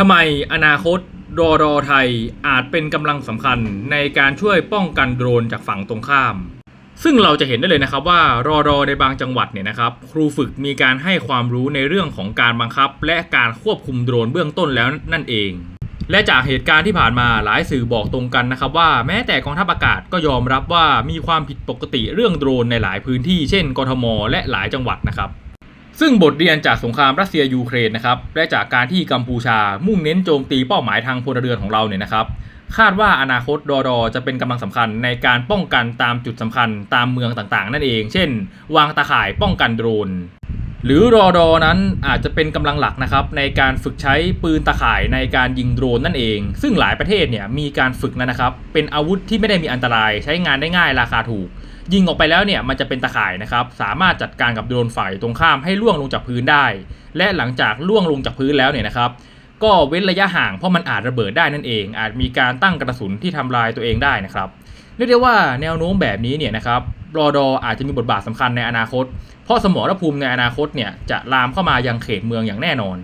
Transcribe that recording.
ทำไมอนาคตรอรอไทยอาจเป็นกำลังสำคัญในการช่วยป้องกันโดรนจากฝั่งตรงข้าม ซึ่งเราจะเห็นได้เลยนะครับว่ารอรอในบางจังหวัดเนี่ยนะครับ ครูฝึกมีการให้ความรู้ในเรื่องของการบังคับ และการควบคุมโดรนเบื้องต้นแล้วนั่นเอง และจากเหตุการณ์ที่ผ่านมาหลายสื่อบอกตรงกันนะครับว่าแม้แต่กองทัพอากาศก็ยอมรับว่ามีความผิดปกติเรื่องโดรนในหลายพื้นที่ เช่น กทม และหลายจังหวัดนะครับ ซึ่งบทเรียนจากสงครามรัสเซียยูเครนนะครับและจากการที่กัมพูชามุ่งเน้นโจมตีเป้าหมายทางพลเรือนของเราเนี่ยนะครับ คาดว่าอนาคตดอดอจะเป็นกำลังสำคัญในการป้องกันตามจุดสำคัญตามเมืองต่างๆ นั่นเอง เช่น วางตาข่ายป้องกันโดรนหรือรอดอนั้นอาจจะเป็นกำลังหลักนะครับในการฝึกใช้ปืนตาข่ายในการยิงโดรนนั่นเอง ซึ่งหลายประเทศเนี่ยมีการฝึกนะครับเป็นอาวุธที่ไม่ได้มีอันตรายใช้งานได้ง่ายราคาถูก ยิงออกไปแล้วเนี่ยมันจะเป็นตาข่ายนะครับ สามารถจัดการกับโดรนฝ่ายตรงข้ามให้ล่วงลงจากพื้นได้ และหลังจากล่วงลงจากพื้นแล้วเนี่ยนะครับก็เว้นระยะห่างเพราะมันอาจระเบิดได้นั่นเอง อาจมีการตั้งกระสุนที่ทำลายตัวเองได้นะครับเรียกได้ว่าแนวโน้มแบบนี้เนี่ยนะครับรอดออาจจะมีบทบาทสำคัญในอนาคต เพราะสมรภูมิในอนาคตเนี่ยจะลามเข้ามายังเขตเมืองอย่างแน่นอน